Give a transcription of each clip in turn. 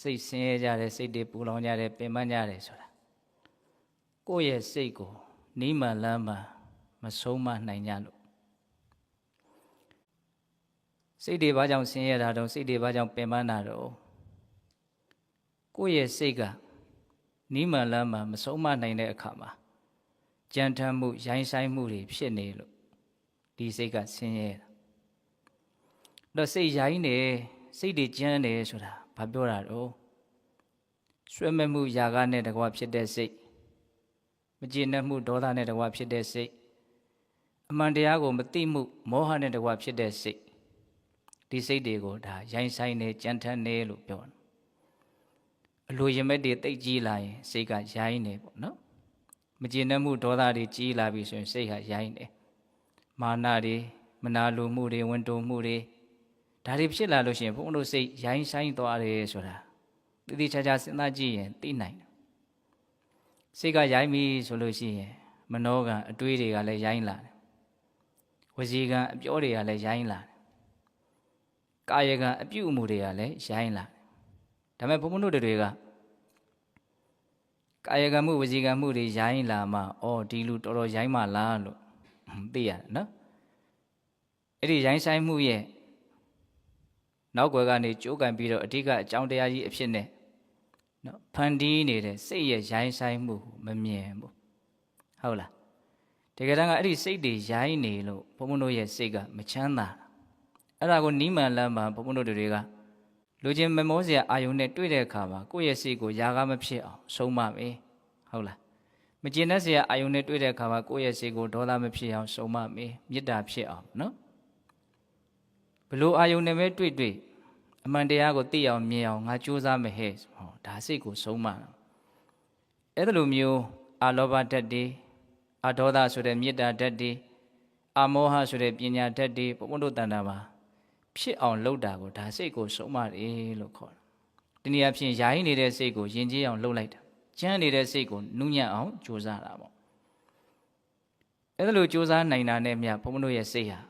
စိတ်ဆင်းရဲကြတယ်စိတ်တွေပူလောင်ကြတယ်ပင်ပန်းကြတယ်ဆိုတာကိုယ့်ရဲ့စိတ်ကိုနီးမှန်လမ်းမှန်မဆုံးမနိုင်ကြလို့စိတ်တွေဘာကြောင့်ဆင်းရဲတာတော့စိတ်တွေဘာကြောင့်ပင်ပန်းတာတော့ကိုယ့်ရဲ့စိတ်ကနီးမှန်လမ်းမှန်မဆုံးမနိုင်တဲ့အခါမှာကြံထမ်းမှုရိုင်းဆိုင်မှုတွေဖြစ်နေလို့ဒီစိတ်ကဆင်းရဲတာတော့စိတ်ရိုင်းနေစိတ်တွေကြမ်းနေဆိုတာ ဘာပြောတာတော့ဆွဲမဲ့မှုຢာကနဲ့တကွာဖြစ်တဲ့စိတ်မကျေနပ်မှုဒေါသနဲ့တကွာဖြစ်တဲ့စိတ်အမှန်တရားကိုမသိမှုမောဟနဲ့တကွာဖြစ်တဲ့စိတ်ဒီစိတ်တွေကိုဒါရိုင်းဆိုင်နေကြမ်းထမ်းနေလို့ပြောတယ်အလိုရမက်တွေတိတ်ကြီးလာရင်စိတ်ကရိုင်းနေပေါ့နော်မကျေနပ်မှုဒေါသတွေကြီးလာပြီဆိုရင်စိတ်ကရိုင်းနေမာနတွေမနာလိုမှုတွေဝန်တိုမှုတွေ ဒါတွေဖြစ်လာလို့ရှိရင်ဘုန်းတို့စိတ်ရိုင်းဆိုင်သွားတယ်ဆိုတာတတိချာချာစဉ်းစားကြည့်ရင်သိနိုင်တယ်စိတ်ကရိုင်းပြီဆိုလို့ရှိရင်မနောကအတွေးတွေကလည်းရိုင်းလာတယ်ဝစီကံအပြောတွေကလည်းရိုင်းလာတယ်ကာယကံအပြုအမူတွေကလည်းရိုင်းလာတယ်ဒါပေမဲ့ဘုန်းဘုန်းတို့တွေကကာယကံမှုဝစီကံမှုတွေရိုင်းလာမှအော်ဒီလူတော်တော်ရိုင်းမှလားလို့သိရတယ်နော်အဲ့ဒီရိုင်းဆိုင်မှုရဲ့ နောက်ွယ်ကနေကြိုးကန်ပြီးတော့အဓိကအကြောင်းတရားကြီးအဖြစ်နဲ့နော်ဖန်တီးနေတဲ့စိတ်ရဲ့ရိုင်းဆိုင်မှုကိုမမြင်ဘူးဟုတ်လားတကယ်တမ်းကအဲ့ဒီစိတ်တွေရိုင်းနေလို့ဘုံဘုံတို့ရဲ့စိတ်ကမချမ်းသာအဲ့ဒါကိုနီးမှန်လမ်းမှဘုံဘုံတို့တွေကလူချင်းမမောစရာအာယုန်နဲ့တွေ့တဲ့အခါမှာကိုယ့်ရဲ့စိတ်ကိုຢာကားမဖြစ်အောင်ဆုံးမမယ်ဟုတ်လားမကျင်တဲ့စရာအာယုန်နဲ့တွေ့တဲ့အခါမှာကိုယ့်ရဲ့စိတ်ကိုဒေါသမဖြစ်အောင်ဆုံးမမယ်မေတ္တာဖြစ်အောင်နော် ဘလို့အာယုန်နဲ့ပဲတွေ့တွေ့အမှန်တရားကိုသိအောင်မြင်အောင်ငါကြိုးစားမယ်ဟဲ့ဟောဒါစိတ်ကိုဆုံးမတာအဲ့ဒါလိုမျိုးအာလောဘဓာတ်တွေအာဒေါသဆိုတဲ့မေတ္တာဓာတ်တွေအာမောဟဆိုတဲ့ပညာဓာတ်တွေဘုံဘုံတို့တန်တာမှာဖြစ်အောင်လုပ်တာကိုဒါစိတ်ကိုဆုံးမတယ်လို့ခေါ်တယ်ဒီနေရာဖြင့်ယာယီနေတဲ့စိတ်ကိုယဉ်ကျေးအောင်လုပ်လိုက်တာကျမ်းနေတဲ့စိတ်ကိုနုညံ့အောင်ကြိုးစားတာပေါ့အဲ့ဒါလိုကြိုးစားနိုင်တာနဲ့မြတ်ဘုံဘုံတို့ရဲ့စိတ်ဟာနော်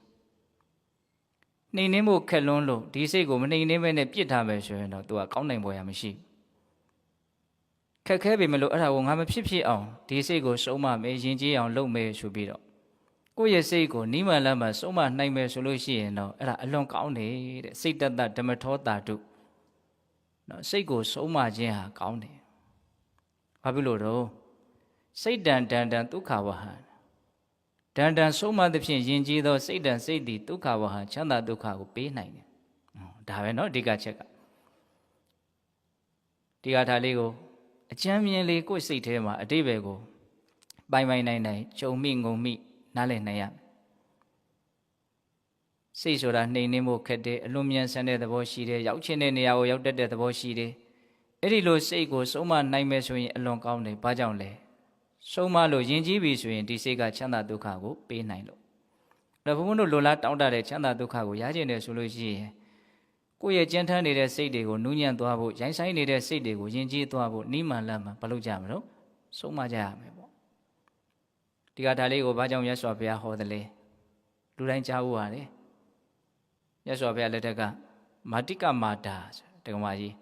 နှိမ်နှင်းဖို့ခက်လွန်းလို့ဒီစိတ်ကိုမနှိမ်နှင်းဘဲနဲ့ပြစ်ထားမယ်ဆိုရင်တော့ तू ကကောင်းနိုင်ပေါ်ရမရှိခက်ခဲပေမလို့အဲ့ဒါကိုငါမဖြစ်ဖြစ်အောင်ဒီစိတ်ကိုစုံမမယ်ယဉ်ကျေးအောင်လုပ်မယ်ဆိုပြီးတော့ကိုယ့်ရဲ့စိတ်ကိုနိမလမ်းမှာစုံမနိုင်မယ်ဆိုလို့ရှိရင်တော့အဲ့ဒါအလွန်ကောင်းတယ်တဲ့စိတ်တတ္တဓမ္မထောတာတုနော်စိတ်ကိုစုံမခြင်းဟာကောင်းတယ်ဘာဖြစ်လို့တော့စိတ်တန်တန်တန်ဒုက္ခဝဟံ တန်တန်ဆုံးမသဖြင့်ယဉ်ကျေးသောစိတ်တန်စိတ်သည်ဒုက္ခဝဟံချမ်းသာဒုက္ခကိုပေးနိုင်တယ်ဒါပဲเนาะအဓိကချက်ကဒီကထာလေးကိုအကျမ်းမြင်လေးကိုယ်စိတ်ထဲမှာအတိဘယ်ကိုပိုင်ပိုင်နိုင်နိုင်ဂျုံမိငုံမိနားလည်နိုင်ရမယ်စိတ်ဆိုတာနှိမ်နှင်းဖို့ခက်တယ်အလွန်မြန်ဆန်တဲ့သဘောရှိတယ်ရောက်ချင်တဲ့နေရာကိုရောက်တတ်တဲ့သဘောရှိတယ်အဲ့ဒီလိုစိတ်ကိုဆုံးမနိုင်မယ်ဆိုရင်အလွန်ကောင်းတယ်ဘာကြောင့်လဲ ဆုံးမလို့ယဉ်ကျေးပြီဆိုရင်ဒီစိတ်ကချမ်းသာဒုက္ခကိုပေးနိုင်လို့အဲ့တော့ဘုန်းဘုန်းတို့လိုလားတောင်းတတဲ့ချမ်းသာဒုက္ခကိုရကျင်တယ်ဆိုလို့ရှိရင်ကိုယ့်ရဲ့ကြမ်းထမ်းနေတဲ့စိတ်တွေကိုနူးညံ့သွားဖို့ရိုင်းဆိုင်နေတဲ့စိတ်တွေကိုယဉ်ကျေးသွားဖို့နိမန်လမ်းမှာမလုပ်ကြမလို့ဆုံးမကြရမယ်ပေါ့ဒီကဒါလေးကိုဘာကြောင့်မြတ်စွာဘုရားဟောတယ်လဲလူတိုင်းကြားဖို့ရတယ်မြတ်စွာဘုရားလက်ထက်ကမာတိကမာတာတက္ကမကြီး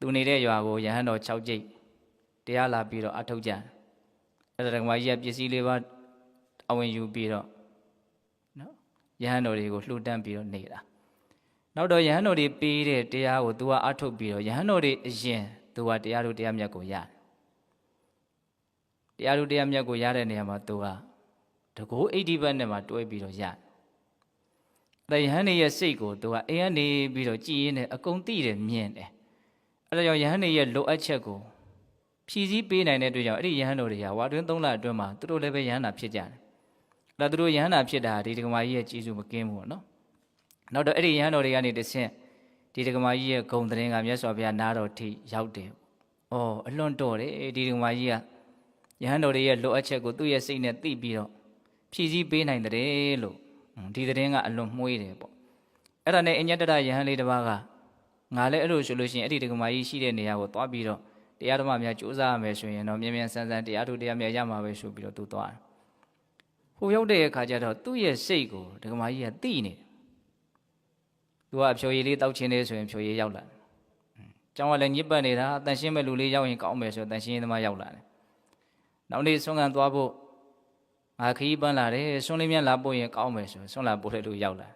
သူနေတဲ့ရွာကိုယဟန်တော်6ကြိတ် တရားလာပြီးတော့အထုတ်ကြအဲ့ဒါတက္ကမကြီးကပစ္စည်းလေးပါအဝင်ယူပြီးတော့နော်ယဟန်တော်တွေကိုလှူဒန်းပြီးတော့နေတာနောက်တော့ယဟန်တော်တွေပေးတဲ့တရားကို तू ကအထုတ်ပြီးတော့ယဟန်တော်တွေအရင်သူကတရားတို့တရားမြတ်ကိုရတယ်တရားတို့တရားမြတ်ကိုရတဲ့နေရာမှာသူကတကူအိဋ္ဌိပတ်နဲ့မှတွဲပြီးတော့ရတယ်အဲယဟန်နေရဲ့စိတ်ကိုသူကအိမ်ကနေပြီးတော့ကြည်ရင်းနဲ့အကုန်သိတယ်မြင်တယ်အဲဒါကြောင့်ယဟန်နေရဲ့လိုအပ်ချက်ကို ဖြည့်ဆည်းပေးနိုင်တဲ့အတွက်ကြောင့်အဲ့ဒီယဟန်တော်တွေကဝါတွင်း၃လအတွင်းမှာသူတို့လည်းပဲယဟန်နာဖြစ်ကြတယ်အဲဒါသူတို့ယဟန်နာဖြစ်တာဒီဒကမာကြီးရဲ့ကြီးစုမကင်းဘူးပေါ့နော်နောက်တော့အဲ့ဒီယဟန်တော်တွေကနေတဆင့်ဒီဒကမာကြီးရဲ့ဂုံတရင်ကမြတ်စွာဘုရားနားတော်ထိရောက်တယ်။အော်အလွန်တော်တယ်ဒီဒကမာကြီးကယဟန်တော်တွေရဲ့လိုအပ်ချက်ကိုသူ့ရဲ့စိတ်နဲ့သိပြီးတော့ဖြည့်ဆည်းပေးနိုင်တယ်လို့ဒီတရင်ကအလွန်မှုေးတယ်ပေါ့။အဲ့ဒါနဲ့အညတရယဟန်လေးတစ်ပါးကငါလည်းအဲ့လိုဆိုလို့ရှိရင်အဲ့ဒီဒကမာကြီးရှိတဲ့နေရာကိုသွားပြီးတော့ တရားဓမ္မများကြိုးစားရမယ်ဆိုရင်တော့မြင်မြန်ဆန်းဆန်းတရားထုတရားမြတ်ရမှာပဲဆိုပြီးတော့သူသွားတယ်။ဟိုရောက်တဲ့အခါကျတော့သူ့ရဲ့စိတ်ကိုဒကမာကြီးကသိနေတယ်။ तू ကအဖြိုရည်လေးတောက်ချင်းလေးဆိုရင်ဖြိုရည်ရောက်လာတယ်။ကျောင်းကလည်းညစ်ပတ်နေတာတန်ရှင်းမဲ့လူလေးရောက်ရင်ကောင်းမယ်ဆိုတန်ရှင်းရေးသမားရောက်လာတယ်။နောက်နေ့ဆွမ်းခံသွားဖို့ငါခီးပန်းလာတယ်ဆွမ်းလေးမြတ်လာပို့ရင်ကောင်းမယ်ဆိုဆွမ်းလာပို့တဲ့လူရောက်လာတယ်။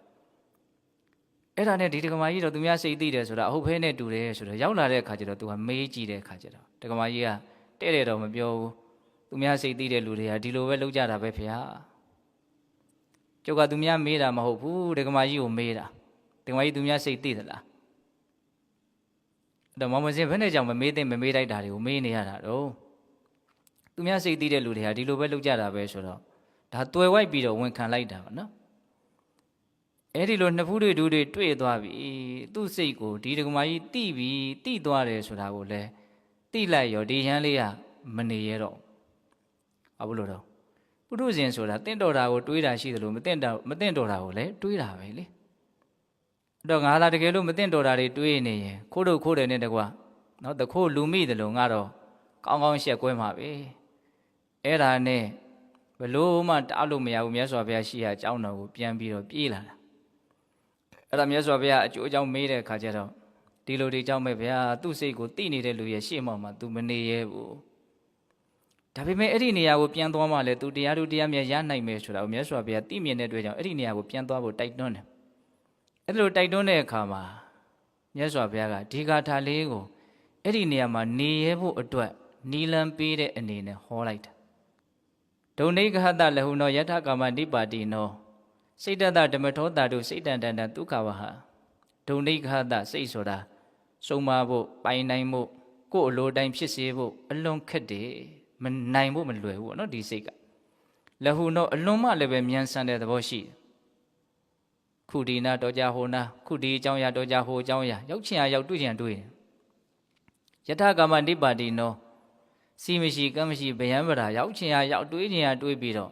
အဲ့ဒါနဲ့ဒီဒကမာကြီးတော့သူများစိတ်သိတယ်ဆိုတာအဟုတ်ဖဲနဲ့တူတယ်ဆိုတော့ရောက်လာတဲ့အခါကျတော့ तू ကမေးကြည့်တဲ့အခါကျတော့ဒကမာကြီးကတဲ့တဲ့တော့မပြောဘူး။သူများစိတ်သိတဲ့လူတွေကဒီလိုပဲလုပ်ကြတာပဲဖေဟာ။ကျုပ်ကသူများမေးတာမဟုတ်ဘူးဒကမာကြီးကိုမေးတာ။ဒကမာကြီးသူများစိတ်သိသလား။အဲ့တော့မောင်မစင်ဘယ်နဲ့ကြောင့်မမေးသိမမေးလိုက်တာတွေကိုမေးနေရတာတော့သူများစိတ်သိတဲ့လူတွေကဒီလိုပဲလုပ်ကြတာပဲဆိုတော့ဒါတွယ်ဝိုက်ပြီးတော့ဝန်ခံလိုက်တာပါနော်။ အဲ့ဒီလိုနှစ်ဖူးတွေဒူးတွေတွေ့သွားပြီသူ့စိတ်ကိုဒီဒကမာကြီးတိပြီတိသွားတယ်ဆိုတာကိုလည်းတိလိုက်ရောဒီရန်လေးကမနေရတော့ဘာလို့လို့တော့ပုထုဇဉ်ဆိုတာတင့်တော်တာကိုတွေးတာရှိတယ်လို့မတင့်တော်မတင့်တော်တာကိုလည်းတွေးတာပဲလေအဲ့တော့ငါလာတကယ်လို့မတင့်တော်တာတွေတွေးနေရင်ခိုးတို့ခိုးတယ်နဲ့တကွာနော်တခိုးလူမိတယ်လို့ငါတော့ကောင်းကောင်းရှက်ကွဲမှာပဲအဲ့ဒါနဲ့ဘလို့မှတားလို့မရဘူးမြတ်စွာဘုရားရှိရာအကြောင်းတော်ကိုပြန်ပြီးတော့ပြေးလာတာ အဲ့ဒါမြတ်စွာဘုရားအကျိုးအကြောင်းမေးတဲ့အခါကျတော့ဒီလိုဒီကြောင့်ပဲဗျာသူ့စိတ်ကိုတိနေတဲ့လူရဲ့ရှေ့မှောက်မှာ तू မနေရဲဘူးဒါပေမဲ့အဲ့ဒီနေရာကိုပြန်သွားမှလည်း तू တရားသူတရားမြတ်ရနိုင်မယ်ဆိုတာကိုမြတ်စွာဘုရားသိမြင်တဲ့အတွက်ကြောင့်အဲ့ဒီနေရာကိုပြန်သွားဖို့တိုက်တွန်းတယ်အဲ့လိုတိုက်တွန်းတဲ့အခါမှာမြတ်စွာဘုရားကဒီဂါထာလေးကိုအဲ့ဒီနေရာမှာနေရဲဖို့အတွက်နီလံပေးတဲ့အနေနဲ့ဟောလိုက်တာဒုံနေကဟတလဟုနောယထကာမနိပါတိနော စိတ်တတဓမ္မထောတာတို့စိတ်တန်တန်တန်ဒုက္ခဝဟဒုံနိခဟတစိတ်ဆိုတာစုံမဖို့ပိုင်နိုင်ဖို့ကိုယ်အလိုတိုင်းဖြစ်စေဖို့အလွန်ခက်တယ်မနိုင်ဖို့မလွယ်ဘူးပေါ့နော်ဒီစိတ်ကလဟုနောအလွန်မှလည်းပဲမြန်ဆန်တဲ့သဘောရှိတယ်ခုဒီနာတော်ကြဟိုနာခုဒီအကြောင်းအရာတော်ကြဟိုအကြောင်းအရာရောက်ချင်ရရောက်တွေ့ချင်တွေ့တယ်ယထကာမနိပါတိနောစီမရှိကမ်းမရှိဗယံပရာရောက်ချင်ရရောက်တွေးချင်ရတွေးပြီးတော့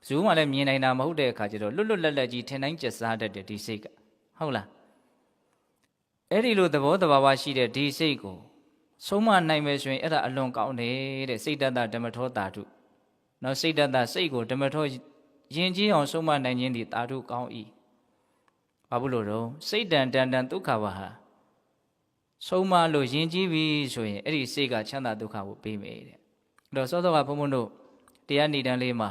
ဘယ်သူမှလည်းမြင်နိုင်တာမဟုတ်တဲ့အခါကျတော့လွတ်လွတ်လပ်လပ်ကြီးထင်တိုင်းကျက်စားတတ်တယ်ဒီစိတ်ကဟုတ်လားအဲ့ဒီလိုသဘောတဘာဝရှိတဲ့ဒီစိတ်ကိုဆုံးမနိုင်မယ်ဆိုရင်အဲ့ဒါအလွန်ကောင်းတယ်တဲ့စိတ်တတဓမ္မထောတာတုနော်စိတ်တတစိတ်ကိုဓမ္မထောယဉ်ကျေးအောင်ဆုံးမနိုင်ခြင်းဒီတာတုကောင်း၏ဘာဘူးလို့တော့စိတ်တန်တန်တန်ဒုက္ခဝဟာဆုံးမလို့ယဉ်ကျေးပြီဆိုရင်အဲ့ဒီစိတ်ကချမ်းသာဒုက္ခကိုပေးမယ်တဲ့အဲ့တော့စောစောကဘုံဘုံတို့တရားဏိဒံလေးမှာ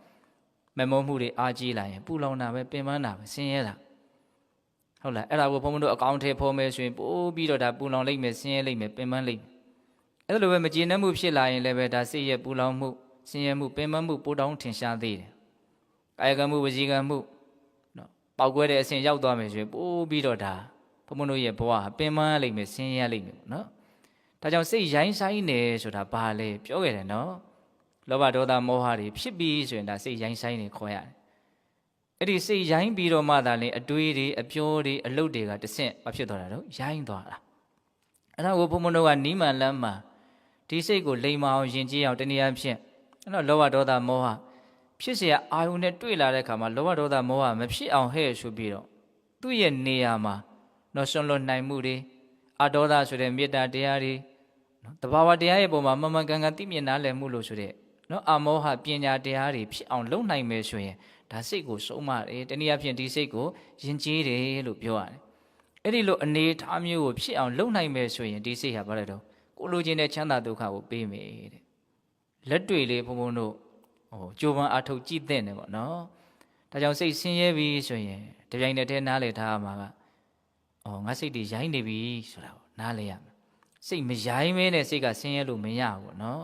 မမောမှုတွေအားကြီးလာရင်ပူလောင်တာပဲပင်ပန်းတာပဲဆင်းရဲတာဟုတ်လားအဲ့ဒါကိုဘုံဘုံတို့အကောင့်ထဲဖော်မယ်ဆိုရင်ပို့ပြီးတော့ဒါပူလောင်လိမ့်မယ်ဆင်းရဲလိမ့်မယ်ပင်ပန်းလိမ့်မယ်အဲ့လိုပဲမကျေနပ်မှုဖြစ်လာရင်လည်းပဲဒါစိတ်ရဲ့ပူလောင်မှုဆင်းရဲမှုပင်ပန်းမှုပိုတောင်းထင်ရှားသေးတယ်ကာယကံမှုဝစီကံမှုနော်ပောက်ကွဲတဲ့အဆင့်ရောက်သွားမယ်ဆိုရင်ပို့ပြီးတော့ဒါဘုံဘုံတို့ရဲ့ဘဝပင်ပန်းလိမ့်မယ်ဆင်းရဲလိမ့်မယ်နော်ဒါကြောင့်စိတ်ရိုင်းဆိုင်နေဆိုတာဘာလဲပြောခဲ့တယ်နော် လောဘဒေါသမောဟတွေဖြစ်ပြီးဆိုရင်ဒါစိတ်ရိုင်းဆိုင်နေခေါ်ရတယ်အဲ့ဒီစိတ်ရိုင်းပြီးတော့မှသာလေအတွေးတွေအပြောတွေအလုပ်တွေကတဆင့်မဖြစ်သွားတာတော့ရိုင်းသွားတာအဲ့ဒါကိုဘုံဘုံတို့ကနီးမှန်လမ်းမှာဒီစိတ်ကိုလိမ်မအောင်ယဉ်ကျေးအောင်တနည်းအားဖြင့်အဲ့တော့လောဘဒေါသမောဟဖြစ်เสียအာယုန်နဲ့တွေ့လာတဲ့အခါမှာလောဘဒေါသမောဟမဖြစ်အောင်ဟဲ့ဆိုပြီးတော့သူ့ရဲ့နေရာမှာတော့ဆွန်လွတ်နိုင်မှုတွေအဒေါသဆိုတဲ့မေတ္တာတရားတွေ နော်တဘာဝတရားရဲ့ပုံမှာမမှန်ကန်ကန်သိမြင်နားလည်မှုလို့ဆိုတဲ့ နော်အမောဟပညာတရားတွေဖြစ်အောင်လုပ်နိုင်မယ်ဆိုရင်ဒါစိတ်ကိုစုံမတယ်တနည်းအားဖြင့်ဒီစိတ်ကိုယဉ်ကျေးတယ်လို့ပြောရတယ်အဲ့ဒီလိုအနေထားမျိုးကိုဖြစ်အောင်လုပ်နိုင်မယ်ဆိုရင်ဒီစိတ်ဟာဘာလဲတော့ကိုလိုချင်တဲ့ချမ်းသာဒုက္ခကိုပေးမယ်တဲ့လက်တွေ့လေးဘုံဘုံတို့ဟိုကြိုးပမ်းအားထုတ်ကြည့်တဲ့နေပေါ့နော်ဒါကြောင့်စိတ်ဆင်းရဲပြီဆိုရင်တပြိုင်တည်းတည်းနားလည်ထားရမှာကအော်ငါစိတ်တွေရိုင်းနေပြီဆိုတာကိုနားလည်ရမယ်စိတ်မရိုင်းမဲနဲ့စိတ်ကဆင်းရဲလို့မရဘူးပေါ့နော်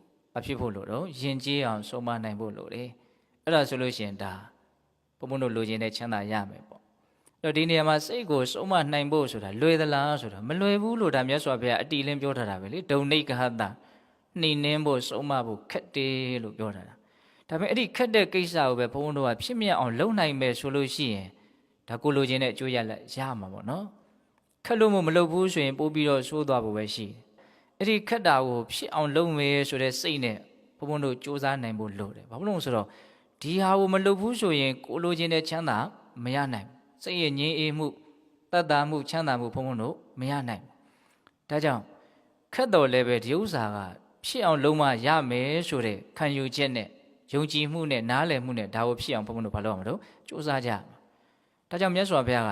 မဖြစ်ဖို့လို့တော့ယဉ်ကျေးအောင်ဆုံးမနိုင်ဖို့လို့တယ်အဲ့ဒါဆိုလို့ရှိရင်ဒါဘုံဘုံတို့လိုချင်တဲ့ချမ်းသာရမယ်ပေါ့အဲ့တော့ဒီနေရာမှာစိတ်ကိုဆုံးမနိုင်ဖို့ဆိုတာလွယ်သလားဆိုတာမလွယ်ဘူးလို့ဒါမြတ်စွာဘုရားအတီလင်းပြောထားတာပဲလေဒုံနိကဟတနှိမ့်နှင်းဖို့ဆုံးမဖို့ခက်တယ်လို့ပြောထားတာဒါပေမဲ့အဲ့ဒီခက်တဲ့ကိစ္စကိုပဲဘုံဘုံတို့ကဖြစ်မြတ်အောင်လုပ်နိုင်မယ်ဆိုလို့ရှိရင်ဒါကိုလိုချင်တဲ့အကျိုးရလဒ်ရမှာပေါ့နော်ခက်လို့မမလုပ်ဘူးဆိုရင်ပို့ပြီးတော့ဆိုးသွားဖို့ပဲရှိတယ် အဲ့ဒီခက်တာကိုဖြစ်အောင်လုပ်မယ်ဆိုတဲ့စိတ်နဲ့ဘုံဘုံတို့စူးစမ်းနိုင်ဖို့လိုတယ်ဘာလို့လဲဆိုတော့ဒီဟာကိုမလုပ်ဘူးဆိုရင်ကိုလိုချင်တဲ့ချမ်းသာမရနိုင်ဘူးစိတ်ရဲ့ငြိမ်းအေးမှုတတ်တာမှုချမ်းသာမှုဘုံဘုံတို့မရနိုင်ဘူးဒါကြောင့်ခက်တော်လည်းပဲဒီဥစ္စာကဖြစ်အောင်လုံးမရမယ်ဆိုတဲ့ခံယူချက်နဲ့ယုံကြည်မှုနဲ့နားလည်မှုနဲ့ဒါကိုဖြစ်အောင်ဘုံဘုံတို့ဘာလုပ်ရမလို့စူးစမ်းကြဒါကြောင့်မြတ်စွာဘုရားက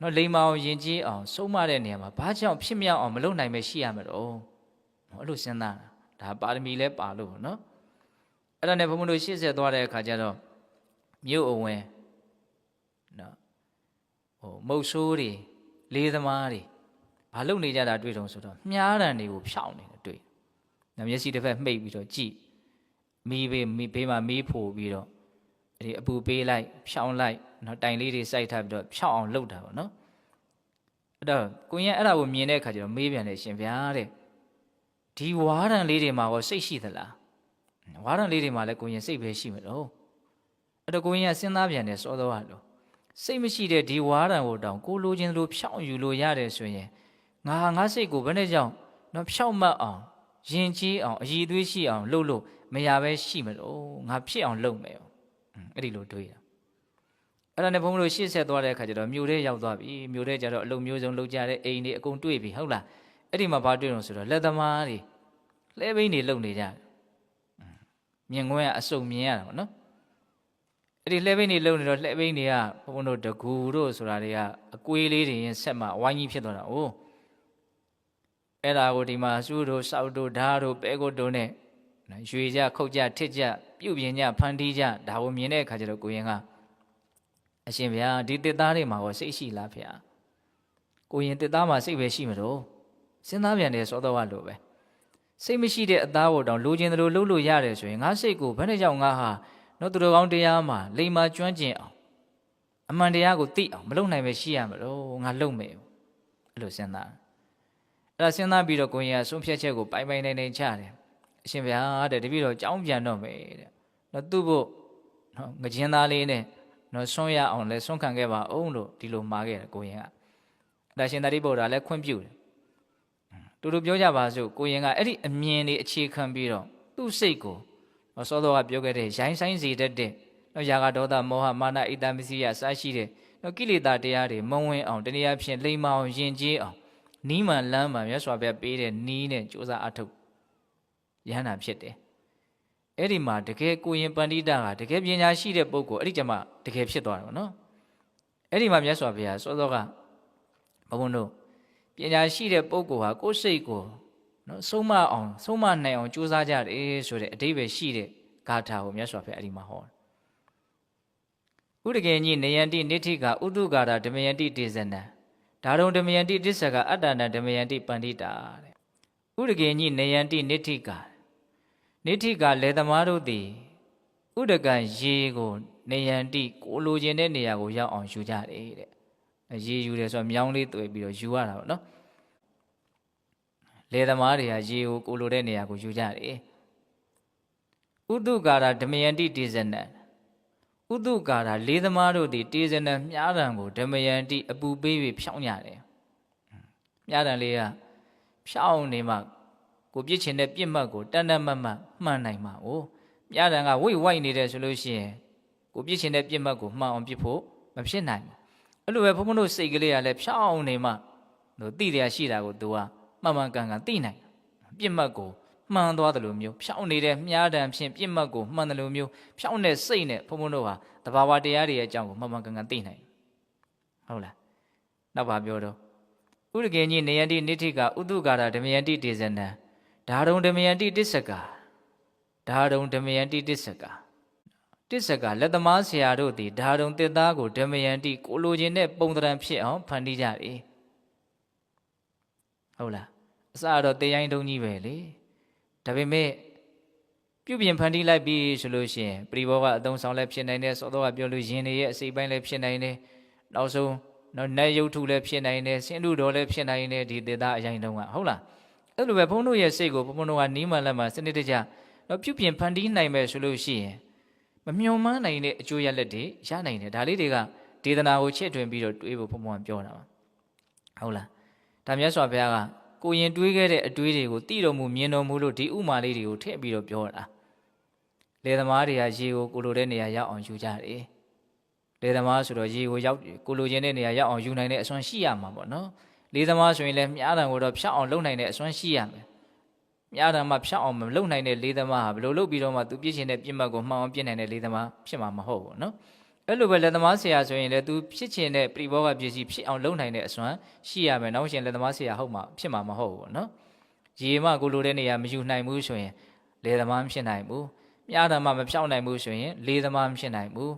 နော်လိမ္မာအောင်ယဉ်ကျေးအောင်ဆုံးမတဲ့နေရာမှာဘာကြောင့်ဖြစ်မြောက်အောင်မလုပ်နိုင်မဲရှိရမှာတော့နော်အဲ့လိုစဉ်းစားတာဒါပါရမီလဲပါလို့ပေါ့နော်အဲ့ဒါနဲ့ဘုံဘုံတို့ရှေ့ဆက်သွားတဲ့အခါကျတော့မြို့အဝင်နော်ဟိုမုတ်ဆိုးတွေလေးသမားတွေဘာလုပ်နေကြတာတွေ့တော့ဆိုတော့မြားတံတွေကိုဖြောင်းနေတယ်တွေ့နော်မျက်စိတစ်ဖက်မှိတ်ပြီးတော့ကြည့်မီးဘေးမီးဘေးမှာမီးဖို့ပြီးတော့အဲ့ဒီအပူပေးလိုက်ဖြောင်းလိုက် နော်တိုင်လေးတွေစိုက်ထားပြီးတော့ဖြောင်းအောင်လုပ်တာပေါ့နော်အဲ့တော့ကိုရင်အဲ့ဒါကိုမြင်တဲ့အခါကျတော့မေးပြန်တယ်ရှင်ဗျာတဲ့ဒီဝါရံလေးတွေမှာရောစိတ်ရှိသလားဝါရံလေးတွေမှာလည်းကိုရင်စိတ်ပဲရှိမလို့အဲ့တော့ကိုရင်ကစဉ်းစားပြန်တယ်စောစောကလို့စိတ်မရှိတဲ့ဒီဝါရံကိုတောင်ကိုလိုချင်လို့ဖြောင်းယူလို့ရတယ်ဆိုရင်ငါငါစိတ်ကိုဘယ်နဲ့ကြောင့်နော်ဖြောက်မှတ်အောင်ယဉ်ကျေးအောင်အည်သွေးရှိအောင် လုပ်လို့မရပဲရှိမလို့ငါဖြစ်အောင်လုပ်မယ်အဲ့ဒီလိုတွေးတာ အဲ့ဒါနဲ့ဘုံမလို့ရှေ့ဆက်သွားတဲ့အခါကျတော့မြို့ထဲရောက်သွားပြီမြို့ထဲကျတော့အလုံမျိုးစုံလောက်ကြတဲ့အိမ်တွေအကုန်တွေ့ပြီဟုတ်လားအဲ့ဒီမှာဘာတွေ့လို့ဆိုတော့လက်သမားတွေလှဲဘိန်းတွေလုံနေကြတယ်မြင်ကွင်းကအစုံမြင်ရတာပေါ့နော်အဲ့ဒီလှဲဘိန်းတွေလုံနေတော့လှဲဘိန်းတွေကဘုံတို့တကူတို့ဆိုတာတွေကအကွေးလေးတွေရင်ဆက်မှဝိုင်းကြီးဖြစ်သွားတာ哦အဲ့ဒါကိုဒီမှာစူးတို့စောက်တို့ဓားတို့ပဲကုတ်တို့နဲ့ရွှေကြခုတ်ကြထစ်ကြပြုတ်ပြင်းကြဖန်တီးကြဒါကိုမြင်တဲ့အခါကျတော့ကိုရင်က အရှင်ဗျာဒီတစ်သားတွေမှာရောစိတ်ရှိလားဖေ။ကိုရင်တစ်သားမှာစိတ်ပဲရှိမလို့စဉ်းစားပြန်တယ်စောတော့ကလို့ပဲစိတ်မရှိတဲ့အသားကိုတောင်လိုချင်တယ်လို့လုပ်လို့ရတယ်ဆိုရင်ငါစိတ်ကိုဘယ်နဲ့ကြောင့်ငါဟာနော်သူတော်ကောင်းတရားမှာလိမ္မာကျွမ်းကျင်အောင်အမှန်တရားကိုသိအောင်မလုံနိုင်ပဲရှိရမှာတော့ငါလုံမယ်အဲ့လိုစဉ်းစားအဲ့ဒါစဉ်းစားပြီးတော့ကိုရင်ကဆုံးဖြတ်ချက်ကိုပိုင်ပိုင်နိုင်နိုင်ချတယ်အရှင်ဘုရားတဲ့တပည့်တော်ကြောင်းပြန်တော့မယ်တဲ့နော်သူ့ဖို့နော်ငကြင်းသားလေးနဲ့ နော်ဆွန့်ရအောင်လဲဆွန့်ခံခဲ့ပါအောင်လို့ဒီလိုမှာခဲ့တယ်ကိုရင်ကအဲ့ဒါရှင်သာရိပုတ္တရာလည်းခွင့်ပြုတယ်တူတူပြောကြပါစို့ကိုရင်ကအဲ့ဒီအမြင်လေးအခြေခံပြီးတော့သူ့စိတ်ကိုနော်စောစောကပြောခဲ့တဲ့ရိုင်းဆိုင်စေတတ်တဲ့နော်ယာဂဒေါသမောဟမာနဣတ္တမစီယစရှိတဲ့နော်ကိလေသာတရားတွေမဝင်အောင်တနည်းအားဖြင့်လိမ္မာအောင်ယဉ်ကျေးအောင်နီးမှန်လမ်းမှန်မြတ်စွာဘုရားပေးတဲ့နီးနဲ့ကြိုးစားအထုတ်ရဟန္တာဖြစ်တယ် အဲ့ဒီမှာတကယ်ကိုရင်ပန္တိတာကတကယ်ပညာရှိတဲ့ပုဂ္ဂိုလ်အဲ့ဒီကျမှတကယ်ဖြစ်သွားတယ်ဗောနော်အဲ့ဒီမှာမြတ်စွာဘုရားစောစောကဘုံတို့ပညာရှိတဲ့ပုဂ္ဂိုလ်ဟာကိုယ်စိတ်ကိုနော်ဆုံးမအောင်ဆုံးမနိုင်အောင်ကြိုးစားကြတယ်ဆိုတဲ့အတိပ္ပယ်ရှိတဲ့ဂါထာကိုမြတ်စွာဘုရားအဲ့ဒီမှာဟောတယ်ဥဒကေညိနေယန္တိနိဋ္ဌိကဥတုကာရဓမယန္တိတေဇနံဒါရုံဓမယန္တိတစ္ဆကအတ္တနာဓမယန္တိပန္တိတာတဲ့ဥဒကေညိနေယန္တိနိဋ္ဌိက နိဋ္ဌိကလေသမားတို့သည်ဥဒကံရေကိုနေယန္တိကိုလိုချင်တဲ့နေရာကိုရောက်အောင်ယူကြတယ်တဲ့ရေယူတယ်ဆိုတော့မြောင်းလေးတွေ့ပြီးတော့ယူရတာပေါ့နော်လေသမားတွေကရေကိုကိုလိုတဲ့နေရာကိုယူကြတယ်ဥတုကာရဓမယန္တိတေဇနံဥတုကာရလေးသမားတို့သည်တေဇနံမြားတံကိုဓမယန္တိအပူပေးပြီးဖြောင်းကြတယ်မြားတံလေးကဖြောင်းနေမှ ကိုပြစ်ချင်တဲ့ပြစ်မှတ်ကိုတန်တန်မတ်မတ်မှန်နိုင်မှာ哦မြားတံကဝိတ်ဝိုက်နေတယ်ဆိုလို့ရှိရင်ကိုပြစ်ချင်တဲ့ပြစ်မှတ်ကိုမှန်အောင်ပြစ်ဖို့မဖြစ်နိုင်ဘူးအဲ့လိုပဲဘုန်းဘုန်းတို့စိတ်ကလေးကလည်းဖြောင်းနေမှတို့သိတရားရှိတာကို तू ကမှန်မှန်ကန်ကန်သိနိုင်ပြစ်မှတ်ကိုမှန်သွားတယ်လို့မျိုးဖြောင်းနေတဲ့မြားတံဖြင့်ပြစ်မှတ်ကိုမှန်တယ်လို့မျိုးဖြောင်းတဲ့စိတ်နဲ့ဘုန်းဘုန်းတို့ဟာတဘာဝတရားတွေရဲ့အကြောင်းကိုမှန်မှန်ကန်ကန်သိနိုင်ဟုတ်လားနောက်ပါပြောတော့ဥရကေညိနေယန္တိနိဋ္ဌိကဥတုကာရဓမယန္တိတေဇနံ ဓာရုံဓမယန္တိတစ္ဆကာဓာရုံဓမယန္တိတစ္ဆကာတစ္ဆကာလက်သမားဆရာတို့သည်ဓာရုံတစ်သားကိုဓမယန္တိကိုလိုချင်တဲ့ပုံတရံဖြစ်အောင်ဖန်တီးကြ၏ဟုတ်လားအစတော့တေရိုင်းတုံးကြီးပဲလေဒါပေမဲ့ပြုပြင်ဖန်တီးလိုက်ပြီဆိုလို့ရှိရင်ပရိဘောကအသုံးဆောင်လည်းဖြစ်နိုင်တယ်စောတော့ကပြောလို့ယင်တွေရဲ့အစိပ်ပိုင်းလည်းဖြစ်နိုင်တယ်နောက်ဆုံးနော်နတ်ရုပ်ထုလည်းဖြစ်နိုင်တယ်ဆင်းတုတော်လည်းဖြစ်နိုင်တယ်ဒီတေသားအရင်တုန်းကဟုတ်လား အဲ့လိုပဲဘုန်းတို့ရဲ့စိတ်ကိုဘုန်းတို့ကနီးမှလက်မှစနစ်တကျနော်ပြုပြင်ဖန်တီးနိုင်မယ်ဆိုလို့ရှိရင်မမျှော်မှန်းနိုင်တဲ့အကျိုးရလက်တွေရနိုင်တယ်ဒါလေးတွေကဒေသနာကိုချဲ့ထွင်ပြီးတော့တွေးဖို့ဘုန်းဘုန်းကပြောတာပါဟုတ်လားဒါမြတ်စွာဘုရားကကိုရင်တွေးခဲ့တဲ့အတွေးတွေကိုသိတော်မူမြင်တော်မူလို့ဒီဥမာလေးတွေကိုထည့်ပြီးတော့ပြောတာလေသမားတွေကရေကိုကိုလိုတဲ့နေရာရောက်အောင်ယူကြတယ်လေသမားဆိုတော့ရေကိုရောက်ကိုလိုချင်တဲ့နေရာရောက်အောင်ယူနိုင်တဲ့အစွမ်းရှိရမှာပေါ့နော် လေသမားဆိုရင်လည်းမြားတံကိုတော့ဖြတ်အောင်လုပ်နိုင်တဲ့အစွမ်းရှိရမယ်မြားတံမှာဖြတ်အောင်မလုပ်နိုင်တဲ့လေသမားဟာဘယ်လိုလုပ်ပြီးတော့မှသူပြည့်ချင်တဲ့ပြစ်မှတ်ကိုမှန်အောင်ပြစ်နိုင်တဲ့လေသမားဖြစ်မှာမဟုတ်ဘူးနော်အဲ့လိုပဲလက်သမားဆရာဆိုရင်လည်းသူဖြစ်ချင်တဲ့ပြိဘောကပစ္စည်းဖြစ်အောင်လုပ်နိုင်တဲ့အစွမ်းရှိရမယ်နောက်ရှင်လက်သမားဆရာဟုတ်မှာဖြစ်မှာမဟုတ်ဘူးနော်ရေမှကိုလိုတဲ့နေရာမယူနိုင်ဘူးဆိုရင်လေသမားမဖြစ်နိုင်ဘူးမြားတံမှာမဖြောင်းနိုင်ဘူးဆိုရင်လေသမားမဖြစ်နိုင်ဘူး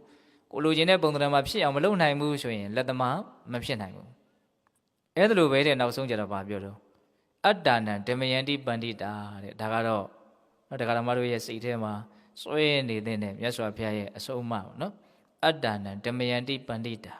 ကိုလိုချင်တဲ့ပုံသဏ္ဍာန်မှာဖြစ်အောင်မလုပ်နိုင်ဘူးဆိုရင်လက်သမားမဖြစ်နိုင်ဘူး အဲ့ဒါလိုပဲတဲ့နောက်ဆုံးကြတော့ဗာပြောတော့အတ္တနံဓမယန္တိပန္တိတာတဲ့ဒါကတော့နော်တရားဓမ္မတို့ရဲ့စိတ်ထဲမှာစွဲနေတဲ့နဲ့မြတ်စွာဘုရားရဲ့အဆုံးအမပေါ့နော်အတ္တနံဓမယန္တိပန္တိတာ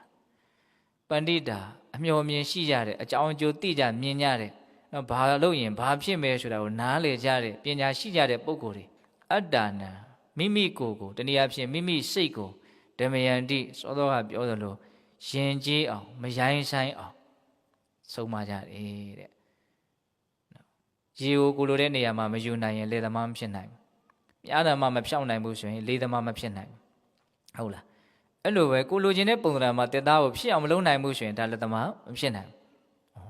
ပန္တိတာအမျှော်မြင်ရှိကြတယ်အကြောင်းအကျိုးသိကြမြင်ကြတယ်နော်ဘာလို့ရင်ဘာဖြစ်မယ်ဆိုတာကိုနားလည်ကြတယ်ပညာရှိကြတဲ့ပုဂ္ဂိုလ်တွေအတ္တနံမိမိကိုယ်ကိုတနည်းအားဖြင့်မိမိစိတ်ကိုဓမယန္တိစောသောကပြောသလိုယဉ်ကျေးအောင်မရိုင်းဆိုင်အောင် ဆုံးမကြတယ်တဲ့ရေကိုကိုလိုတဲ့နေရာမှာမယူနိုင်ရင်လေသမားမဖြစ်နိုင်ဘူး။မြားတယ်မှမဖြောင်းနိုင်ဘူးဆိုရင်လေသမားမဖြစ်နိုင်ဘူး။ဟုတ်လား။အဲ့လိုပဲကိုလိုချင်တဲ့ပုံစံမှာတက်သားကိုဖြစ်အောင်မလုပ်နိုင်ဘူးဆိုရင်ဒါလက်သမားမဖြစ်နိုင်ဘူး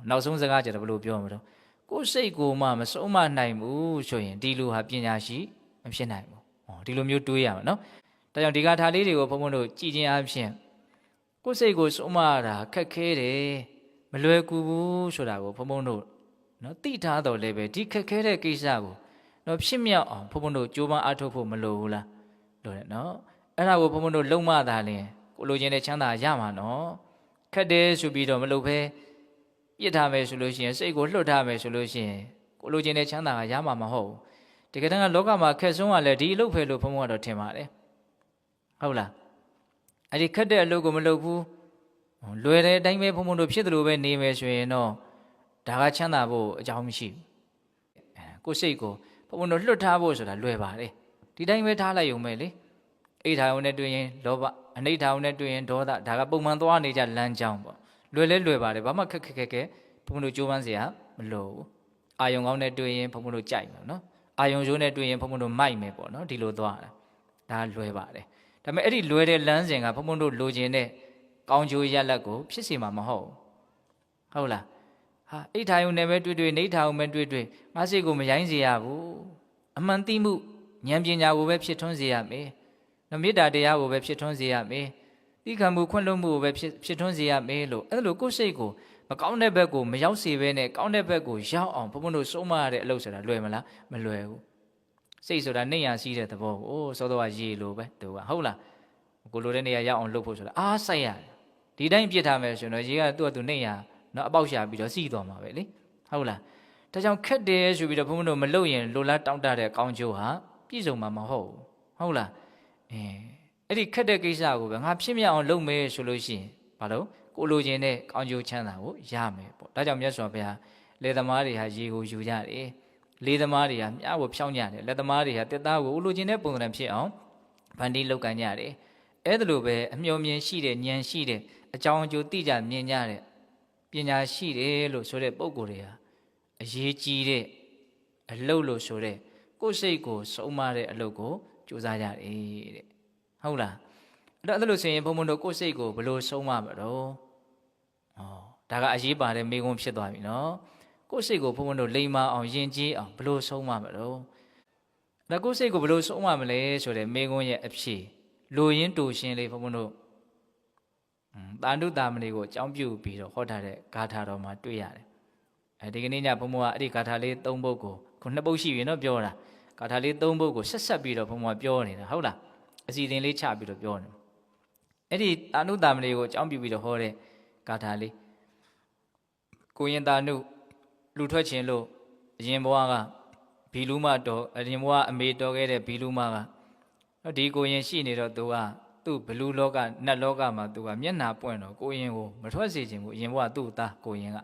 ။နောက်ဆုံးစကားကြတော့ဘယ်လိုပြောမလို့ကိုယ်စိတ်ကိုမှမဆုံးမနိုင်ဘူးဆိုရင်ဒီလိုဟာပညာရှိမဖြစ်နိုင်ဘူး။ဟောဒီလိုမျိုးတွေးရမှာနော်။ဒါကြောင့်ဒီကထာလေးတွေကိုဘုံဘုံတို့ကြည်ခြင်းအပြင်ကိုယ်စိတ်ကိုဆုံးမရတာခက်ခဲတယ် မလွယ်ကူဘူးဆိုတာကိုဘုံဘုံတို့နော်သိထားတော်လည်းပဲဒီခက်ခဲတဲ့ကိစ္စကိုနော်ဖြစ်မြောက်အောင်ဘုံဘုံတို့ကြိုးပမ်းအားထုတ်ဖို့မလိုဘူးလားလို့တယ်နော်အဲ့ဒါကိုဘုံဘုံတို့လုံမသာလင်ကိုလိုချင်တဲ့ချမ်းသာရမှာနော်ခက်တယ်ဆိုပြီးတော့မလုပ်ဘဲပြစ်ထားမယ်ဆိုလို့ရှိရင်စိတ်ကိုလွတ်ထားမယ်ဆိုလို့ရှိရင်ကိုလိုချင်တဲ့ချမ်းသာကရမှာမဟုတ်ဘူးတကယ်တမ်းကလောကမှာခက်ဆုံးကလည်းဒီအလုပ်ဖယ်လို့ဘုံဘုံကတော့ထင်ပါတယ်ဟုတ်လားအဲ့ဒီခက်တဲ့အလုပ်ကိုမလုပ်ဘူး လွယ်တဲ့အတိုင်းပဲဘုံဘုံတို့ဖြစ်တယ်လို့ပဲနေမယ်ဆိုရင်တော့ဒါကချမ်းသာဖို့အကြောင်းမရှိဘူးကိုယ်စိတ်ကိုဘုံဘုံတို့လွတ်ထားဖို့ဆိုတာလွယ်ပါလေဒီတိုင်းပဲထားလိုက်ရုံပဲလေအိဋ္ဌာယုံနဲ့တွေ့ရင်လောဘအနိဋ္ဌာယုံနဲ့တွေ့ရင်ဒေါသဒါကပုံမှန်သွားနေကြလမ်းကြောင်းပေါ့လွယ်လဲလွယ်ပါတယ်ဘာမှခက်ခက်ခက်ခက်ဘုံဘုံတို့ကြိုးပမ်းစရာမလိုဘူးအာယုံကောင်းနဲ့တွေ့ရင်ဘုံဘုံတို့ကြိုက်မှာနော်အာယုံရိုးနဲ့တွေ့ရင်ဘုံဘုံတို့မိုက်မယ်ပေါ့နော်ဒီလိုသွားတာဒါလွယ်ပါတယ်ဒါပေမဲ့အဲ့ဒီလွယ်တဲ့လမ်းစဉ်ကဘုံဘုံတို့လိုချင်တဲ့ ကောင်းကျိုးရလတ်ကိုဖြစ်စီမှာမဟုတ်ဘူးဟုတ်လားဟာအိဋ္ဌာယုံနဲ့ပဲတွေ့တွေ့နေဋ္ဌာယုံပဲတွေ့တွေ့ငါစိတ်ကိုမရိုင်းစေရဘူးအမှန်သိမှုဉာဏ်ပညာကိုပဲဖြစ်ထွန်းစေရမယ်နော်မေတ္တာတရားကိုပဲဖြစ်ထွန်းစေရမယ်ဒီခံမှုခွင့်လွှတ်မှုကိုပဲဖြစ်ဖြစ်ထွန်းစေရမယ်လို့အဲ့လိုကိုယ်စိတ်ကိုမကောင်းတဲ့ဘက်ကိုမရောက်စေဘဲနဲ့ကောင်းတဲ့ဘက်ကိုရောက်အောင်ဘုံဘုံတို့စိုးမရတဲ့အလုပ်ဆိုတာလွယ်မလားမလွယ်ဘူးစိတ်ဆိုတာနေရရှိတဲ့သဘောကိုအိုးစောတော့ရေလိုပဲသူကဟုတ်လားကိုလိုတဲ့နေရာရောက်အောင်လုပ်ဖို့ဆိုတာအားစိုက်ရတယ် ဒီတိုင်းပြစ်ထားမယ်ဆိုရင်တော့ရေကသူ့အတူနေရနော်အပေါက်ရှာပြီးတော့စီးသွားမှာပဲလေဟုတ်လားဒါကြောင့်ခက်တယ်ဆိုပြီးတော့ဘုံဘုံတို့မလုပ်ရင်လိုလားတောင့်တတဲ့ကောင်းကျိုးဟာပြည့်စုံမှာမဟုတ်ဘူးဟုတ်လားအဲအဲ့ဒီခက်တဲ့ကိစ္စကိုပဲငါဖြစ်မြောက်အောင်လုပ်မယ်ဆိုလို့ရှိရင်ဘာလို့ကိုလိုချင်တဲ့ကောင်းကျိုးချမ်းသာကိုရမယ်ပေါ့ဒါကြောင့်မြတ်စွာဘုရားလေသမားတွေဟာရေကိုယူကြတယ်လေသမားတွေဟာမြားကိုဖြောင်းကြတယ်လက်သမားတွေဟာတက်သားကိုလိုချင်တဲ့ပုံစံဖြစ်အောင်ဗန်ဒီလောက်ကန်ကြတယ်အဲ့ဒါလိုပဲအမျှော်မြင်ရှိတဲ့ဉာဏ်ရှိတဲ့ အကြောင်းအကျိုးသိကြမြင်ကြတဲ့ပညာရှိတယ်လို့ဆိုတဲ့ပုံကိုယ်တွေဟာအရေးကြီးတဲ့အလုတ်လို့ဆိုတဲ့ကိုယ်စိတ်ကိုစုံမတဲ့အလုတ်ကိုကြိုးစားကြတယ်တဲ့ဟုတ်လားအဲ့တော့အဲ့လိုဆိုရင်ဘုံဘုံတို့ကိုယ်စိတ်ကိုဘယ်လိုစုံမမလို့ဩဒါကအရေးပါတဲ့မိကုံးဖြစ်သွားပြီနော်ကိုယ်စိတ်ကိုဘုံဘုံတို့လိမ္မာအောင်ယဉ်ကျေးအောင်ဘယ်လိုစုံမမလို့ဒါကိုယ်စိတ်ကိုဘယ်လိုစုံမမလဲဆိုတဲ့မိကုံးရဲ့အဖြေလိုရင်းတူရှင်းလေးဘုံဘုံတို့ တာန္တုတာမဏေကိုအကြောင်းပြုပြီးတော့ဟောထားတဲ့ဂါထာတော်မှာတွေ့ရတယ်အဲဒီကနေ့ညဘုံဘုံကအဲ့ဒီဂါထာလေး၃ပုဒ်ကိုခုနှစ်ပုဒ်ရှိပြီနော်ပြောတာဂါထာလေး၃ပုဒ်ကိုဆက်ဆက်ပြီးတော့ဘုံဘုံကပြောနေတာဟုတ်လားအစီအစဉ်လေးချပြီးတော့ပြောနေအဲ့ဒီတာနုတာမဏေကိုအကြောင်းပြုပြီးတော့ဟောတဲ့ဂါထာလေးကိုရင်တာနုလူထွက်ခြင်းလို့အရင်ဘဝကဘီလူမတော်အရင်ဘဝအမေတော်ခဲ့တဲ့ဘီလူမကနော်ဒီကိုရင်ရှိနေတော့သူက သူ့ဘလူလောကနတ်လောကမှာသူကမျက်နာပွင့်တော့ကိုရင်ကိုမထွက်စေခြင်းဘူးအရင်ဘဝသူ့သားကိုရင်က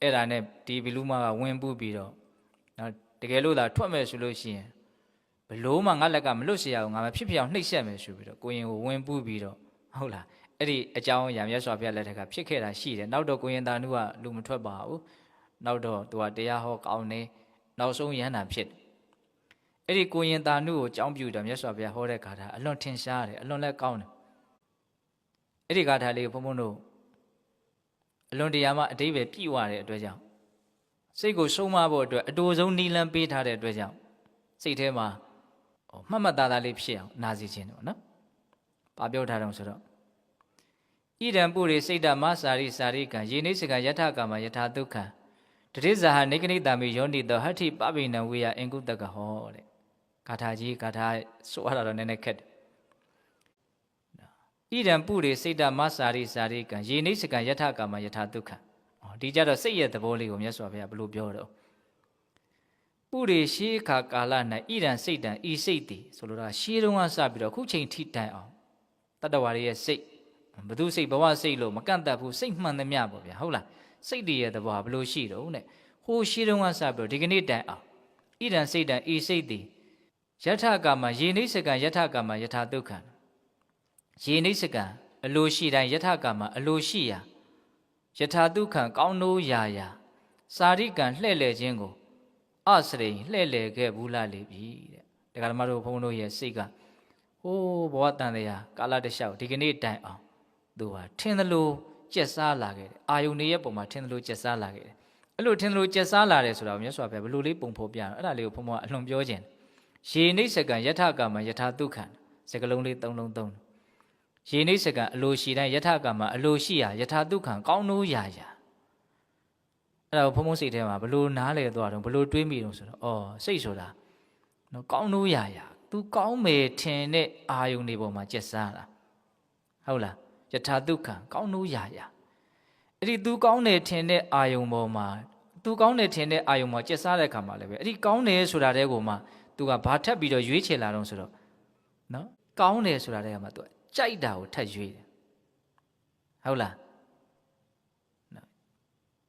အဲ့ဒါနဲ့ဒီဘီလူမကဝင်ပူးပြီးတော့နော်တကယ်လို့သာထွက်မယ်ဆိုလို့ရှိရင်ဘလို့မှငါလက်ကမလွတ်เสียအောင်ငါမဖြစ်ဖြစ်အောင်နှိပ်ဆက်မယ်ဆိုပြီးတော့ကိုရင်ကိုဝင်ပူးပြီးတော့ဟုတ်လားအဲ့ဒီအကြောင်းအရာမြတ်စွာဘုရားလက်ထက်ကဖြစ်ခဲ့တာရှိတယ်နောက်တော့ကိုရင်သားနုကလူမထွက်ပါဘူးနောက်တော့သူကတရားဟောကောင်းနေနောက်ဆုံးယန္တာဖြစ်တယ် အဲ့ဒီကိုရင်သားနုကိုကြောင်းပြူတယ်မြတ်စွာဘုရားဟောတဲ့ဂါထာအလွန်ထင်ရှားတယ်အလွန်လည်းကောင်းတယ်အဲ့ဒီဂါထာလေးကိုဘုန်းဘုန်းတို့အလွန်တရာမှအတိပ္ပယ်ပြည့်ဝတဲ့အတွက်ကြောင့်စိတ်ကိုဆုံးမဖို့အတွက်အတူဆုံးနီလန်းပေးထားတဲ့အတွက်ကြောင့်စိတ်ထဲမှာဟိုမှတ်မှတ်သားသားလေးဖြစ်အောင်နာစီခြင်းတယ်ပေါ့နော်။ဘာပြောထားတော့ဆိုတော့ဣဒံပုရိစိတ်တမစာရိစာရိကံယေနိစကယထကာမယထာဒုက္ခံတတိဇာဟနေကနိတာမိယောနိတောဟဋ္ဌိပပိနံဝေယအင်ကုတကဟောတဲ့ ဂါထာကြီးဂါထာဆိုရတာတော့နည်းနည်းခက်တယ်ဣဒံပုရိစိတ်တမစာရိစာရိကံယေနိစကယထကာမယထာဒုက္ခံဟောဒီကြတော့စိတ်ရဲ့သဘောလေးကိုမြတ်စွာဘုရားဘယ်လိုပြောတော့ပုရိရှိခါကာလ၌ဣဒံစိတ်တံဤစိတ်တည်ဆိုလိုတာရှေးတုန်းကစပြီးတော့ခုချိန်ထိတိုင်အောင်တတ္တဝါတွေရဲ့စိတ်ဘသူစိတ်ဘဝစိတ်လို့မကန့်တတ်ဘူးစိတ်မှန်သမျှပေါ့ဗျာဟုတ်လားစိတ်တည်ရဲ့သဘောဘယ်လိုရှိတော့တဲ့ဟိုရှေးတုန်းကစပြီးတော့ဒီကနေ့တိုင်အောင်ဣဒံစိတ်တံဤစိတ်တည် ယထကာမယေနိစကံယထကာမယထာဒုက္ခံယေနိစကံအလိုရှိတိုင်းယထကာမအလိုရှိရာယထာဒုက္ခံကောင်းနိုးရာရာစာရိကံလှဲ့လေခြင်းကိုအစရိလှဲ့လေခဲ့ဘူးလားလေပြီတဲ့ဒကာဓမ္မတို့ဘုန်းတို့ရဲ့စိတ်ကဟိုးဘဝတန်တရားကာလတလျှောက်ဒီကနေ့တိုင်အောင်သူဟာထင်းသလိုကြက်စားလာခဲ့တယ်အာယုန်နေရဲ့ပုံမှာထင်းသလိုကြက်စားလာခဲ့တယ်အဲ့လိုထင်းသလိုကြက်စားလာတယ်ဆိုတာကိုမြတ်စွာဘုရားဘယ်လိုလေးပုံဖော်ပြတော့အဲ့ဒါလေးကိုဘုံဘုံကအလွန်ပြောခြင်း ရေနိစ္စကံယထကမယထဒုက္ခံစကလုံးလေးသုံးလုံးသုံးရေနိစ္စကံအလိုရှိတိုင်းယထကမအလိုရှိရာယထဒုက္ခံကောင်းနိုးရာရာအဲ့ဒါကိုဘုံဘုံစိတ်ထဲမှာဘလို့နားလေသွားတော့ဘလို့တွေးမိတော့ဆိုတော့အော်စိတ်ဆိုတာနော်ကောင်းနိုးရာရာ तू ကောင်းမယ်ထင်တဲ့အာယုန်တွေပေါ်မှာကြက်စားတာဟုတ်လားယထာဒုက္ခံကောင်းနိုးရာရာအဲ့ဒီ तू ကောင်းတယ်ထင်တဲ့အာယုန်ပေါ်မှာ तू ကောင်းတယ်ထင်တဲ့အာယုန်မှာကြက်စားတဲ့ခါမှာလည်းပဲအဲ့ဒီကောင်းတယ်ဆိုတာတဲ့ကိုမှ तू ကဘာထပ်ပြီးတော့ရွေးချယ်လာတော့ဆိုတော့နော်ကောင်းတယ်ဆိုတာတည်းကမှသူကကြိုက်တာကိုထပ်ရွေးတယ်ဟုတ်လားနော်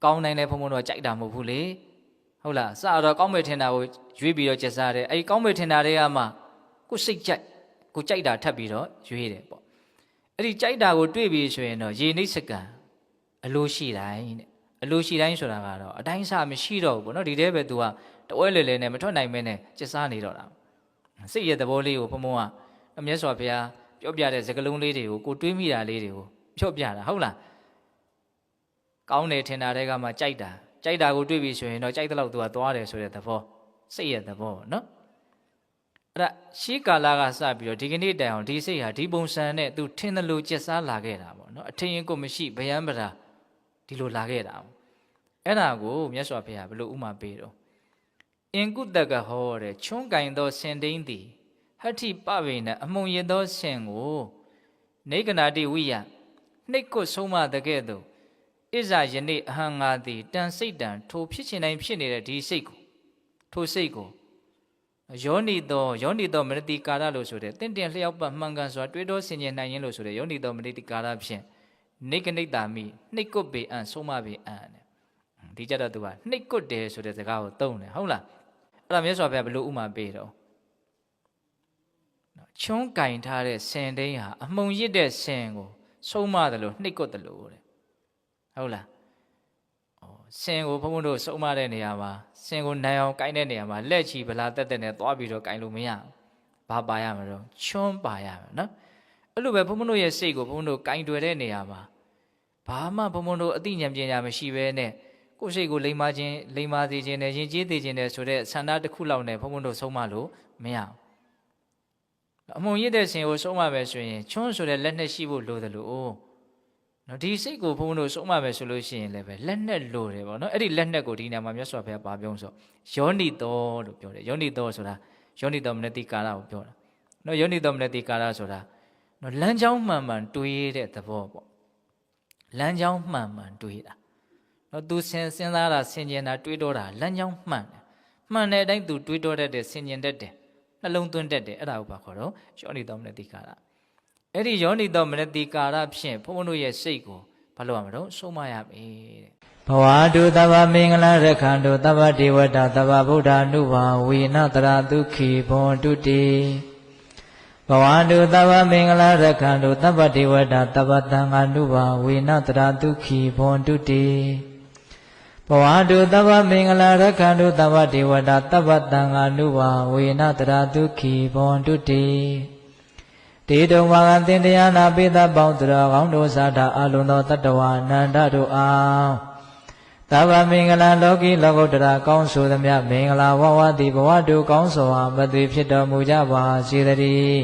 ကောင်းနိုင်တဲ့ဘုံဘုံတော့ကြိုက်တာမဟုတ်ဘူးလေဟုတ်လားစတော့ကောင်းမယ်ထင်တာကိုရွေးပြီးတော့ကျက်စားတယ်အဲဒီကောင်းမယ်ထင်တာတွေကမှကိုစိတ်ကြိုက်ကိုကြိုက်တာထပ်ပြီးတော့ရွေးတယ်ပေါ့အဲ့ဒီကြိုက်တာကိုတွေ့ပြီးဆိုရင်တော့ရေနှိပ်စကန်အလိုရှိတိုင်းတဲ့အလိုရှိတိုင်းဆိုတာကတော့အတိုင်းစားမရှိတော့ဘူးပေါ့နော်ဒီတဲပဲ तू က တဝဲလေလေနဲ့မထွက်နိုင်မဲနဲ့ကျက်စားနေတော့တာစိတ်ရဲ့သဘောလေးကိုဘုံဘုံကမြတ်စွာဘုရားပြောပြတဲ့စကားလုံးလေးတွေကိုကိုတွေးမိတာလေးတွေကိုဖြော့ပြတာဟုတ်လားကောင်းတယ်ထင်တာတွေကမှကြိုက်တာကြိုက်တာကိုတွေးပြီးဆိုရင်တော့ကြိုက်တဲ့လောက် तू ကသွားတယ်ဆိုတဲ့သဘောစိတ်ရဲ့သဘောပေါ့နော်အဲ့ဒါရှေးကာလကစပြီးတော့ဒီကနေ့တိုင်အောင်ဒီစိတ်ဟာဒီပုံစံနဲ့ तू ထင်တယ်လို့ကျက်စားလာခဲ့တာပေါ့နော်အထင်ရင်ကိုမရှိဗျံပရာဒီလိုလာခဲ့တာပေါ့အဲ့ဒါကိုမြတ်စွာဘုရားဘယ်လိုဥမာပေးတော့ အင်ကုတကဟောတဲ့ချွန်းကင်သောစင်တိန်သည်ဟဋ္ဌိပဝေနအမုံရသောစင်ကိုနေကနာတိဝိယနှိတ်ကွဆုံးမတကဲ့သို့ဣဇာယနေ့အဟံငါသည်တန်စိတ်တန်ထိုဖြစ်ချင်တိုင်းဖြစ်နေတဲ့ဒီစိတ်ကိုထိုစိတ်ကိုယောနိသောယောနိသောမရတိကာရလို့ဆိုတဲ့တင့်တယ်လျှောက်ပတ်မှန်ကန်စွာတွေးတောဆင်ခြင်နိုင်ရင်လို့ဆိုတဲ့ယောနိသောမရတိကာရဖြင့်နေကနိတ္တာမိနှိတ်ကွပေအံဆုံးမပေအံတဲ့ဒီကြတော့သူကနှိတ်ကွတယ်ဆိုတဲ့စကားကိုသုံးတယ်ဟုတ်လား အဲ့ဒါမြတ်စွာဘုရားဘယ်လိုဥမာပေးတော့နော်ချွန်းကင်ထားတဲ့ဆင်တိန်ဟာအမှုံရစ်တဲ့ဆင်ကိုဆုံးမတယ်လို့နှိတ်ကွတယ်လို့တဲ့ဟုတ်လားဩဆင်ကိုဘုန်းဘုန်းတို့ဆုံးမတဲ့နေရာမှာဆင်ကိုနိုင်အောင်ကိုင်းတဲ့နေရာမှာလက်ချီဗလာတက်တက်နဲ့သွားပြီးတော့ကိုင်းလို့မရဘူးဘာပါရမလို့ချွန်းပါရမယ်နော်အဲ့လိုပဲဘုန်းဘုန်းတို့ရဲ့စိတ်ကိုဘုန်းဘုန်းတို့ကိုင်းတွယ်တဲ့နေရာမှာဘာမှဘုန်းဘုန်းတို့အသိဉာဏ်ပညာမရှိဘဲနဲ့ ကိုယ်စိတ်ကိုလိမ္မာခြင်းလိမ္မာစေခြင်းနဲ့ယဉ်ကျေးစေခြင်းနဲ့ဆိုတဲ့ဆန္ဒတစ်ခုလောက်နဲ့ဘုန်းဘုန်းတို့ဆုံးမလို့မရဘူးအမုံရစ်တဲ့ဆင်ကိုဆုံးမပဲဆိုရင်ချွန်းဆိုတဲ့လက်နဲ့ရှိဖို့လိုတယ်လို့နော်ဒီစိတ်ကိုဘုန်းဘုန်းတို့ဆုံးမပဲဆိုလို့ရှိရင်လည်းပဲလက်နဲ့လိုတယ်ပေါ့နော်အဲ့ဒီလက်နဲ့ကိုဒီနေရာမှာမြတ်စွာဘုရားပါပြောဆိုယောနိတောလို့ပြောတယ်ယောနိတောဆိုတာယောနိတောမနတိကာရကိုပြောတာနော်ယောနိတောမနတိကာရဆိုတာနော်လမ်းကြောင်းမှန်မှန်တွေးတဲ့သဘောပေါ့လမ်းကြောင်းမှန်မှန်တွေးတာ နော်သူစဉ်စဉ်းစားတာဆင်ခြင်တာတွေးတောတာလမ်းကြောင်းမှန်တယ်မှန်တဲ့အတိုင်းသူတွေးတောတတ်တယ်ဆင်ခြင်တတ်တယ်နှလုံးသွင်းတတ်တယ်အဲ့ဒါကိုပါခေါ်တော့ယောနိတောမနတိကာရအဲ့ဒီယောနိတောမနတိကာရဖြင့်ဘုန်းဘုန်းတို့ရဲ့စိတ်ကိုဘာလို့ရမလို့ဆုံးမရပြီတဲ့ဘဝတုသဗ္ဗမင်္ဂလာရခန္တုသဗ္ဗဒေဝတာသဗ္ဗဗုဒ္ဓ ानु ဘာဝေနတရာဒုက္ခိဘွန်တုတိဘဝတုသဗ္ဗမင်္ဂလာရခန္တုသဗ္ဗဒေဝတာသဗ္ဗသံဃာနုဘာဝေနတရာဒုက္ခိဘွန်တုတိ ဘဝတုသဗ္ဗမင်္ဂလာရခန္တုသဗ္ဗဒေဝတာသဗ္ဗသံဃာနုဘာဝေနတရာဒုက္ခိဘွန်တုတိတေတုံဝါကသင်တရားနာပိသပေါင်းသူတော်ကောင်းတို့သာတာအလုံးသောတတ္တဝါနန္ဒတို့အားသဗ္ဗမင်္ဂလာလောကီလောကုတ္တရာကောင်းဆိုသမျှမင်္ဂလာဝဝတိဘဝတုကောင်းစွာမသွေဖြစ်တော်မူကြပါစေတည်း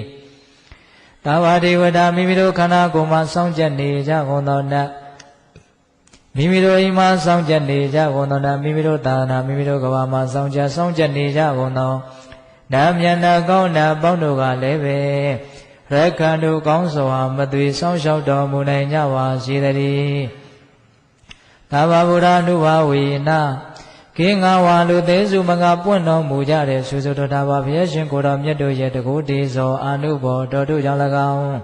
သဗ္ဗဒေဝတာမိမိတို့ခန္ဓာကိုယ်မှာစောင့်ကြနေကြကုန်သောနတ် မိမိတို့အိမ်မှာစောင့်ကြနေကြကုန်သောနတ်မိမိတို့သာနာမိမိတို့ကဘာမှာစောင့်ကြစောင့်ကြနေကြကုန်သောနတ်မြတ်နာကောင်းနာပေါင်းတို့ကလည်းပဲရက္ခဏုကောင်းစွာမသွေဆောင်လျှောက်တော်မူနိုင်ကြပါစေတည်းသာဝဗုဒ္ဓနုဘာဝေနကေငါဝါလူသေးစုမငါပွင့်တော်မူကြတဲ့ဆွေဆိုတော်တာပါဘုရားရှင်ကိုတော်မြတ်တို့ရဲ့တကူတေဇောအာနုဘောတော်တို့ကြောင့်၎င်း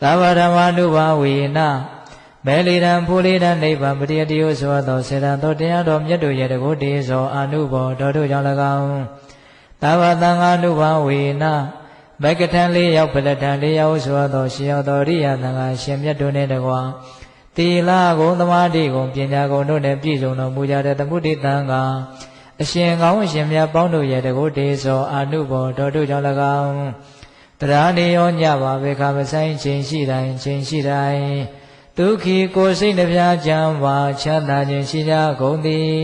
သာဝဓမ္မနုဘာဝေန မဲလီရန်ဖူလီရန်နိဗ္ဗာန်ပရိယတိယဆိုသောစေတံတော်တရားတော်မြတ်တို့ရဲ့တကူတေဇောအာနုဘောတော်တို့ကြောင့်၎င်းသာဝတံဃာနုဘာဝေနမကထံလေးရောက်ပလထံလေးရောက်ဆိုသောရှင်ရောက်တော်ရိယသံဃာရှင်မြတ်တို့နှင့်တကွာတီလာကုံသမာဓိကုံပညာကုံတို့နှင့်ပြည့်စုံတော်မူကြတဲ့သမုဒိတံဃာအရှင်ကောင်းအရှင်မြတ်ပေါင်းတို့ရဲ့တကုတေသောအာနုဘောတော်တို့ကြောင့်၎င်းတရားနေရောညပါဘေခမဆိုင်ခြင်းရှိတိုင်းခြင်းရှိတိုင်း ဒုက္ခိကိုယ်စိတ်နှပြချမ်းပါချမ်းသာခြင်းရှိကြကုန်သည်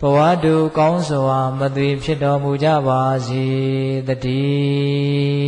ဘဝတုကောင်းစွာမသွေဖြစ်တော်မူကြပါစေတည်း